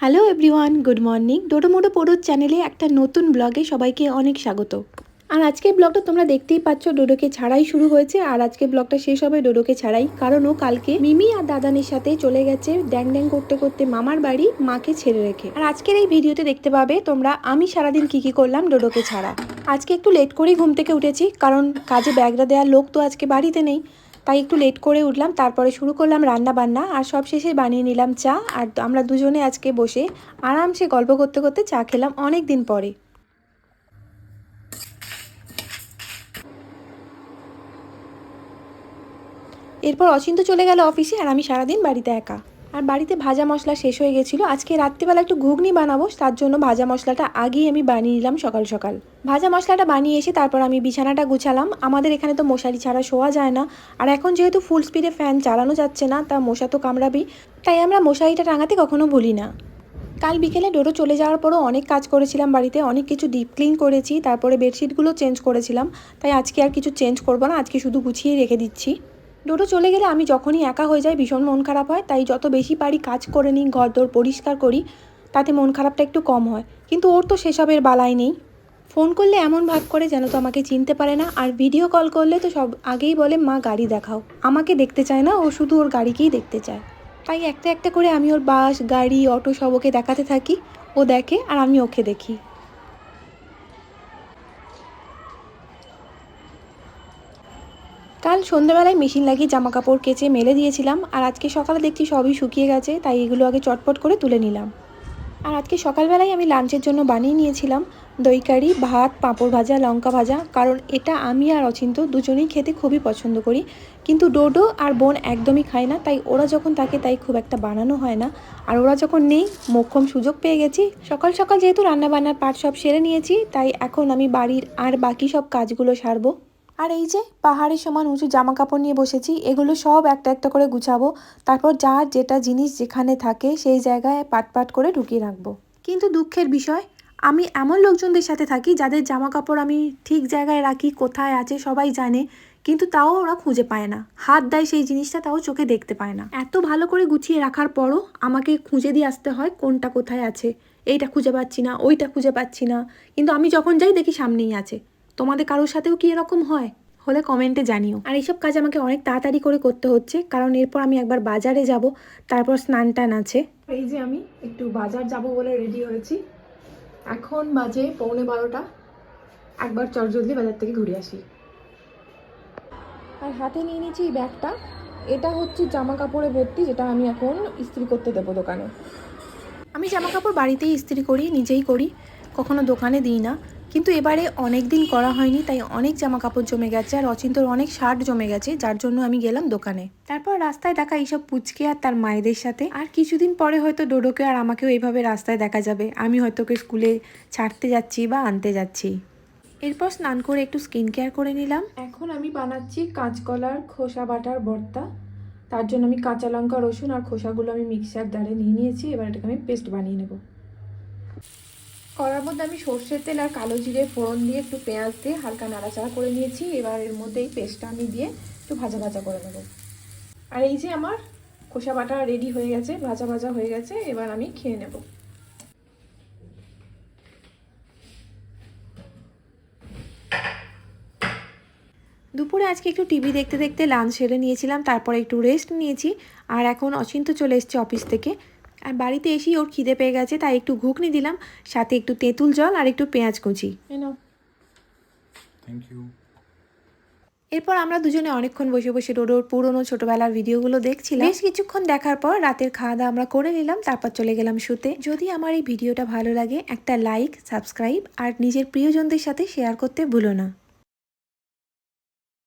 Hello everyone good morning ডোডোমোডো পোডোর চ্যানেলে একটা নতুন ব্লগে সবাইকে অনেক স্বাগত। আর আজকের ব্লগটা তোমরা দেখতেই পাচ্ছ ডোডোকে ছাড়াই শুরু হয়েছে। আর আজকে ব্লগটা শেষ হবে ডোডোকে ছাড়াই। কারণ ও কালকে মিমি আর দাদানের সাথে চলে গেছে ড্যাং ড্যাং করতে করতে মামার বাড়ি, মাকে ছেড়ে রেখে। আর আজকের এই ভিডিওতে দেখতে পাবে তোমরা, আমি সারাদিন কি কি করলাম ডোডোকে ছাড়া। আজকে একটু লেট করেই ঘুম থেকে উঠেছি, কারণ কাজে ব্যাগটা দেওয়ার লোক তো আজকে বাড়িতে নেই। তাই একটু লেট করে উঠলাম, তারপরে শুরু করলাম রান্না বান্না আর সব শেষে বানিয়ে নিলাম চা। আর আমরা দুজনে আজকে বসে আরামসে গল্প করতে করতে চা খেলাম অনেক দিন পরে। এরপর অচিন্ত চলে গেল অফিসে আর আমি সারাদিন বাড়িতে একা। আর বাড়িতে ভাজা মশলা শেষ হয়ে গেছিল। আজকে রাত্রিবেলা একটু ঘুগনি বানাবো, তার জন্য ভাজা মশলাটা আগেই আমি বানিয়ে নিলাম সকাল সকাল। ভাজা মশলাটা বানিয়ে এসে তারপর আমি বিছানাটা গুছালাম। আমাদের এখানে তো মশারি ছাড়া শোয়া যায় না। আর এখন যেহেতু ফুল স্পিডে ফ্যান চালানো যাচ্ছে না, তা মশা তো কামড়াবেই। তাই আমরা মশারিটা টাঙাতে কখনো ভুলি না। কাল বিকেলে ডোডো চলে যাওয়ার পরও অনেক কাজ করেছিলাম বাড়িতে, অনেক কিছু ডিপ ক্লিন করেছি, তারপরে বেডশিটগুলো চেঞ্জ করেছিলাম। তাই আজকে আর কিছু চেঞ্জ করব না, আজকে শুধু গুছিয়ে রেখে দিচ্ছি। ডোডো চলে গেলে আমি যখনই একা হয়ে যাই, ভীষণ মন খারাপ হয়। তাই যত বেশি পারি কাজ করে নিই ঘর দোর পরিষ্কার করি, তাতে মন খারাপটা একটু কম হয়। কিন্তু ওর তো সেসবের বালাই নেই। ফোন করলে এমন ভাগ করে যেন তো আমাকে চিনতে পারে না, আর ভিডিও কল করলে তো সব আগেই বলে, মা, গাড়ি দেখাও। আমাকে দেখতে চায় না, ও শুধু ওর গাড়িকেই দেখতে চায়। তাই একটা একটা করে আমি ওর বাস, গাড়ি, অটো সব ওকে দেখাতে থাকি। ও দেখে আর আমি ওকে দেখি। কাল সন্ধ্যাবেলায় মেশিন লাগিয়ে জামা কাপড় কেচে মেলে দিয়েছিলাম, আর আজকে সকালে দেখছি সবই শুকিয়ে গেছে, তাই এগুলো আগে চটপট করে তুলে নিলাম। আর আজকে সকালবেলায় আমি লাঞ্চের জন্য বানিয়ে নিয়েছিলাম দই কারি, ভাত, পাঁপড় ভাজা, লঙ্কা ভাজা, কারণ এটা আমি আর অচিন্ত দুজনেই খেতে খুবই পছন্দ করি। কিন্তু ডোডো আর বোন একদমই খায় না, তাই ওরা যখন থাকে তাই খুব একটা বানানো হয় না। আর ওরা যখন নেই, মোক্ষম সুযোগ পেয়ে গেছি। সকাল সকাল যেহেতু রান্নাবান্নার পাট সব সেরে নিয়েছি, তাই এখন আমি বাড়ির আর বাকি সব কাজগুলো সারবো। আর এই যে পাহাড়ের সমান উঁচু জামা কাপড় নিয়ে বসেছি, এগুলো সব একটা একটা করে গুছাবো, তারপর যার যেটা জিনিস যেখানে থাকে সেই জায়গায় পাট পাট করে ঢুকিয়ে রাখব। কিন্তু দুঃখের বিষয়, আমি এমন লোকজনদের সাথে থাকি যাদের জামা কাপড় আমি ঠিক জায়গায় রাখি, কোথায় আছে সবাই জানে, কিন্তু তাও ওরা খুঁজে পায় না। হাত দেয় সেই জিনিসটা, তাও চোখে দেখতে পায় না। এত ভালো করে গুছিয়ে রাখার পরও আমাকে খুঁজে দিয়ে আসতে হয় কোনটা কোথায় আছে, এইটা খুঁজে পাচ্ছি না, ওইটা খুঁজে পাচ্ছি না। কিন্তু আমি যখন যাই দেখি সামনেই আছে। তোমাদের কারোর সাথেও কি এরকম হয়? হলে কমেন্টে জানিও। আর এইসব কাজ আমাকে অনেক তাড়াতাড়ি করে করতে হচ্ছে কারণ এরপর আমি একবার বাজারে যাব তারপর স্নান টান আছে। এই যে আমি একটু বাজার যাব বলে রেডি হয়েছি। এখন বাজে পৌনে বারোটা। একবার চটজলদি বাজার থেকে ঘুরে আসি। আর হাতে নিয়ে নিয়েছি এই ব্যাগটা। এটা হচ্ছে জামা কাপড়ে ভর্তি যেটা আমি এখন ইস্ত্রি করতে দেবো দোকানে। আমি জামা কাপড় বাড়িতেই ইস্ত্রি করি নিজেই করি। কখনো দোকানে দিই না। কিন্তু এবারে অনেক দিন করা হয়নি, তাই অনেক জামা কাপড় জমে গেছে আর অচিন্তর অনেক শার্ট জমে গেছে, যার জন্য আমি গেলাম দোকানে। তারপর রাস্তায় দেখা এইসব পুচকে আর তার মায়েদের সাথে। আর কিছুদিন পরে হয়তো ডোডোকে আর আমাকেও এইভাবে রাস্তায় দেখা যাবে। আমি হয়তো ওকে স্কুলে ছাড়তে যাচ্ছি বা আনতে যাচ্ছি। এরপর স্নান করে একটু স্কিন কেয়ার করে নিলাম। এখন আমি বানাচ্ছি কাঁচকলার খোসা বাটার ভর্তা। তার জন্য আমি কাঁচা লঙ্কা, রসুন আর খোসাগুলো আমি মিক্সার দ্বারে নিয়ে নিয়েছি। এবার এটাকে আমি পেস্ট বানিয়ে নেব। কড়ার মধ্যে আমি সর্ষের তেল আর কালো জিরে ফোড়ন দিয়ে একটু পেঁয়াজ দিয়ে হালকা নাড়াচাড়া করে নিয়েছি। এবার এর মধ্যে এই পেস্টটা আমি দিয়ে একটু ভাজা ভাজা করে নেব। আর এই যে আমার খোসা বাটা রেডি হয়ে গেছে, ভাজা ভাজা হয়ে গেছে, এবার আমি খেয়ে নেব। দুপুরে আজকে একটু টিভি দেখতে দেখতে লাঞ্চ সেরে নিয়েছিলাম, তারপরে একটু রেস্ট নিয়েছি, আর এখন অচিন্ত চলে এসছে অফিস থেকে। আর বাড়িতে এসেই ওর খিদে পেয়ে গেছে তাই একটু ঘুগনি দিলাম সাথে একটু তেঁতুল জল আর একটু পেঁয়াজ কুচি। নাও। থ্যাংক ইউ এরপর আমরা দুজনে অনেকক্ষণ বসে বসে রোডোর পুরনো ছোটবেলার ভিডিওগুলো দেখছিলাম। বেশ কিছুক্ষণ দেখার পর রাতের খাওয়া দাওয়া আমরা করে নিলাম তারপর চলে গেলাম শুতে। যদি আমার এই ভিডিওটা ভালো লাগে একটা লাইক সাবস্ক্রাইব আর নিজের প্রিয়জনদের সাথে শেয়ার করতে ভুলো না।